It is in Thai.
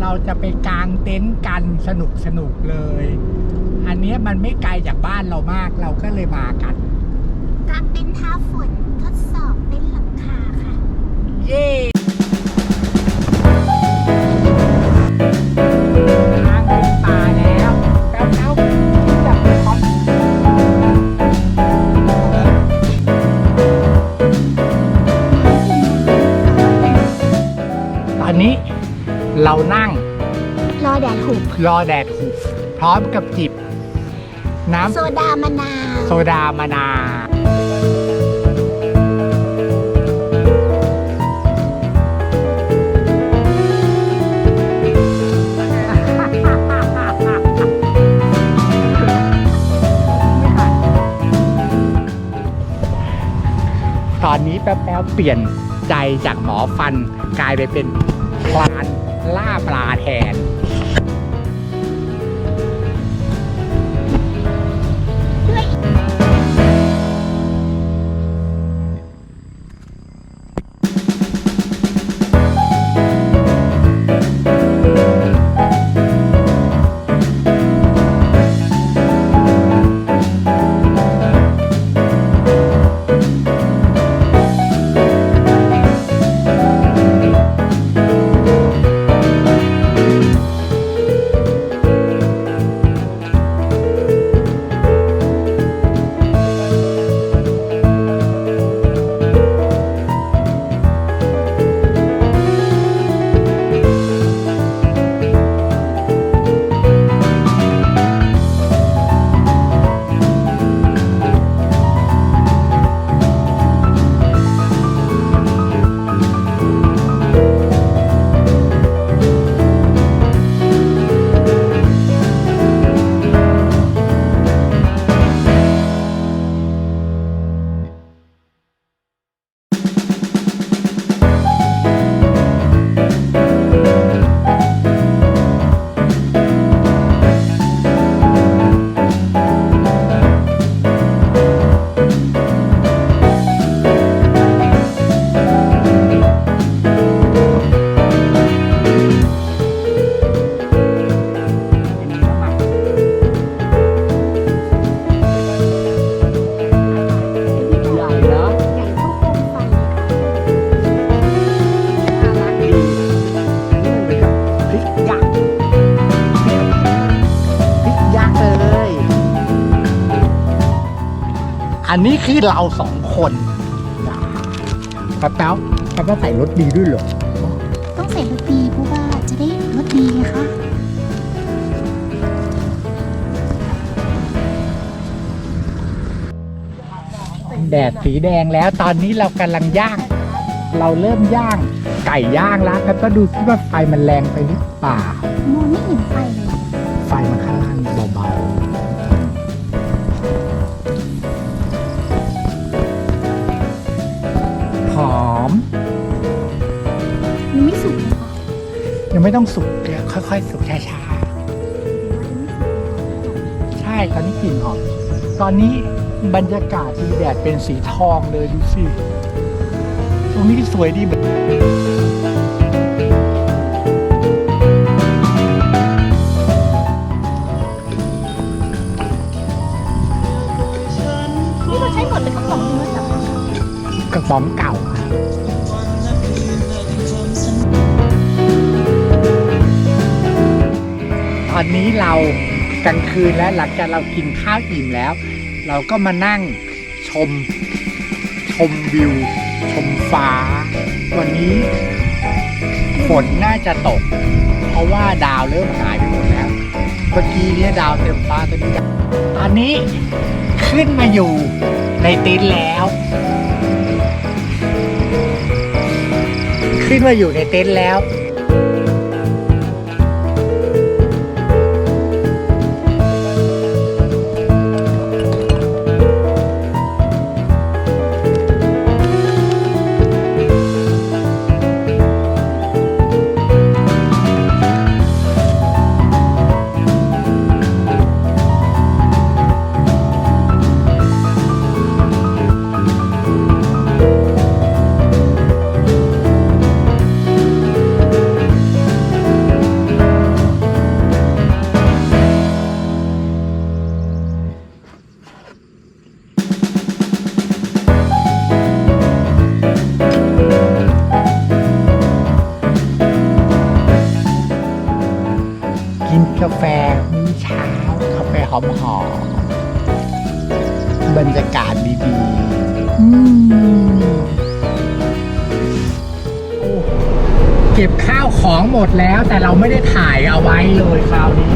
เราจะไปกางเต็นท์กันสนุกสนุกเลย อันนี้มันไม่ไกลจากบ้านเรามากเราก็เลยมากันกางเต็นท์ท้าฝน เรานั่งรอแดดหุบรอแดดหุบพร้อมกับจิบ น้โซดามะนาวำโซดามานาว ตอนนี้แป๊บๆเปลี่ยนใจจากหมอฟันกลายไปเป็นพลาน ล่าปลาแทน อันนี้คือเราสองคนป้าแป๊วป้าแป๊วใส่รถดีด้วยเหรอ ต้องใส่รถดีเพราะว่าจะได้รถดีไงคะแดดสีแดงแล้วตอนนี้เรากำลังย่าง เราเริ่มย่างไก่ย่างแล้วแล้วก็ดูซิว่าไฟมันแรงไปหรือเปล่ามองไม่เห็นไฟเลย ไฟมันข้างล่างเบาๆ ยังไม่ต้องสุกเดี๋ยวค่อยๆ สุกช้าๆ ใช่ตอนนี้กลิ่นหอม ตอนนี้บรรยากาศดีแดดเป็นสีทองเลยดูสิ ตรงนี้สวยดีเหมือนนี่เราใช้หมดเป็นกระป๋องเนื้อเหรอคะกระป๋องเก่า นนี้เรากลางคืนแล้วหลังจากเรากินข้าวอิ่มแล้ว เราก็มานั่งชมชมวิว ชมฟ้า วันนี้ฝนน่าจะตก เพราะว่าดาวเริ่มหายไปหมดแล้ว เมื่อกี้เนี่ยดาวเต็มฟ้าตอนนี้ตอนนี้ขึ้นมาอยู่ในตินแล้ว ขึ้นมาอยู่ในเต็นท์แล้ว กินกาแฟมื้อเช้ากาแฟหอมๆบรรยากาศดีๆเก็บข้าวของหมดแล้วแต่เราไม่ได้ถ่ายเอาไว้เลยคราวนี้